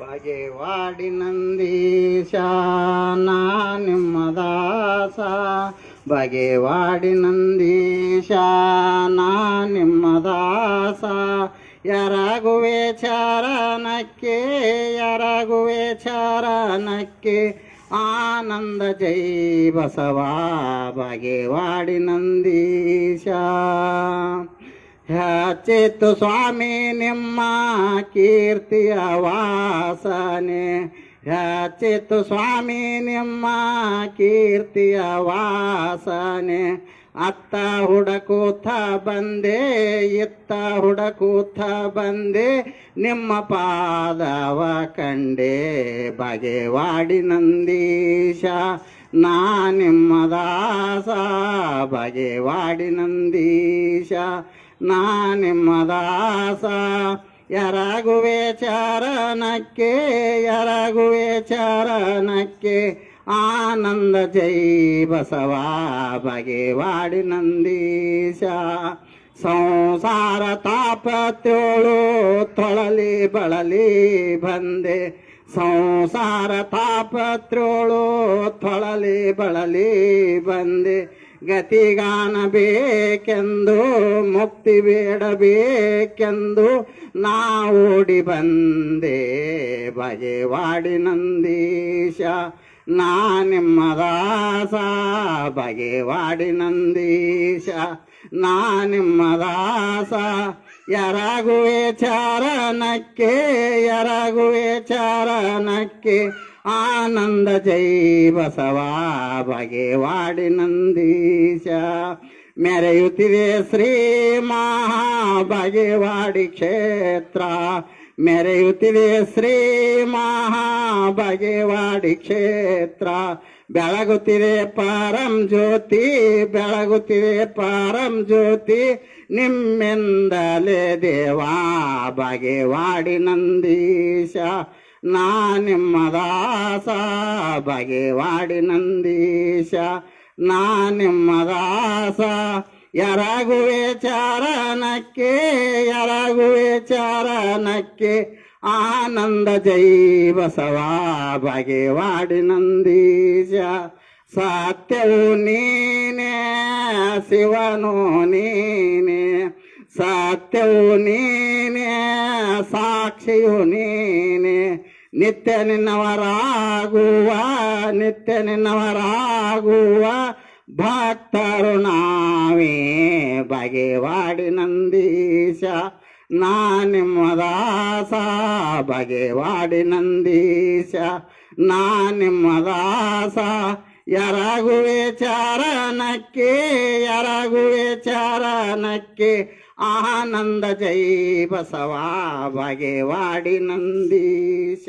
ಬಗೆವಾಡಿ ನಂದೀಶ ನಿಮ್ಮ ದಾಸ. ಬಗೆವಾಡಿ ನಂದೀಶ ನಿಮ್ಮ ದಾಸ. ಯಾರಾಗುವೆ ಚಾರಣಕ್ಕೆ ಯಾರಾಗುವೆ ಚಾರಣಕ್ಕೆ ಆನಂದ ಜೈ ಬಸವ. ಬಗೆವಾಡಿ ನಂದೀಶ. ಹೆಚ್ಚಿತ್ತು ಸ್ವಾಮಿ ನಿಮ್ಮ ಕೀರ್ತಿಯ ವಾಸನೆ. ಹಚ್ಚಿತ್ತು ಸ್ವಾಮಿ ನಿಮ್ಮ ಕೀರ್ತಿಯ ವಾಸನೆ. ಅತ್ತ ಹುಡಕೂತ ಬಂದೆ, ಇತ್ತ ಹುಡಕೂತ ಬಂದೆ. ನಿಮ್ಮ ಪಾದವ ಕಂಡೆ ಬಗೆವಾಡಿ ನಂದೀಶ. ನಾ ನಿಮ್ಮ ದಾಸ ಬಗೆವಾಡಿ ನಂದೀಶ. ನಾ ನಿಮ್ಮ ದಾಸ ಯಾರಾಗುವೆ ಚರಣಕ್ಕೆ, ಯಾರಾಗುವೆ ಚಾರಣಕ್ಕೆ, ಆನಂದ ಜೈ ಬಸವ, ಬಗೆವಾಡಿ ನಂದೀಶ. ಸಂಸಾರ ತಾಪತ್ಯೋಳು ತೊಳಲಿ ಬಳಲಿ ಬಂದೆ. ಸಂಸಾರ ತಾಪತ್ರೋಳು ತೊಳಲಿ ಬಳಲಿ ಬಂದೆ. ಗತಿಗಾನ ಬೇಕೆಂದು ಮುಕ್ತಿ ಬೇಡಬೇಕೆಂದು ಓಡಿ ಬಂದೆ. ಬಗೆವಾಡಿ ನಂದೀಶ, ನಾ ನಿಮ್ಮ ದಾಸ. ಬಗೆವಾಡಿ ನಂದೀಶ, ನಾ ನಿಮ್ಮ ದಾಸ. ಯಾರಾಗುವೆ ಚಾರಣಕ್ಕೆ ಯಾರಾಗುವೆ ಚಾರಣಕ್ಕೆ ಆನಂದ ಜೈ ಬಸವಾ, ಬಗೆವಾಡಿ ನಂದೀಶ. ಮೆರೆಯುತ್ತಿದೆ ಶ್ರೀ ಮಹಾ ಬಗೆವಾಡಿ ಕ್ಷೇತ್ರ. ಮೆರೆಯುತ್ತಿದೆ ಶ್ರೀ ಮಹಾ ಬಗೆವಾಡಿ ಕ್ಷೇತ್ರ. ಬೆಳಗುತ್ತಿದೆ ಪಾರಂ ಜ್ಯೋತಿ, ಬೆಳಗುತ್ತಿದೆ ಪಾರಂ ಜ್ಯೋತಿ. ನಿಮ್ಮಿಂದಲೇ ದೇವಾ, ಬಗೆವಾಡಿ ನಂದೀಶ. ನಾ ನಿಮ್ಮ ದಾಸ, ಬಗೆವಾಡಿ ನಂದೀಶ. ನಾ ನಿಮ್ಮ ದಾಸ, ಯಾರಾಗುವೆ ಚಾರಣಕ್ಕೆ ಯಾರಾಗುವೆ ಚಾರಣಕ್ಕೆ. ಆನಂದ ಜೈ ಬಸವ, ಬಗೆವಾಡಿ ನಂದೀಶ. ಸತ್ಯವು ನೀನೇ, ಶಿವನು ನೀನೇ. ಸತ್ಯವು ನೀನೇ, ಸಾಕ್ಷಿಯು ನೀನೇ. ನಿತ್ಯ ನಿನ್ನವರಾಗುವ ನಿತ್ಯ ನಿನ್ನವರಾಗುವ ಭಕ್ತರು ನಾವೇ. ಬಗೆವಾಡಿ ನಂದೀಶ, ನಾ ನಿಮ್ಮ ದಾಸ. ಬಗೆವಾಡಿ ನಂದೀಶ, ನಾ ನಿಮ್ಮ ದಾಸ. ಯಾರಾಗುವೆ ಚಾರಣಕ್ಕೆ ಯಾರಾಗುವೆ ಚಾರಣಕ್ಕೆ ಆನಂದ ಜೈ ಬಸವ ಬಗೆವಾಡಿ ನಂದೀಶ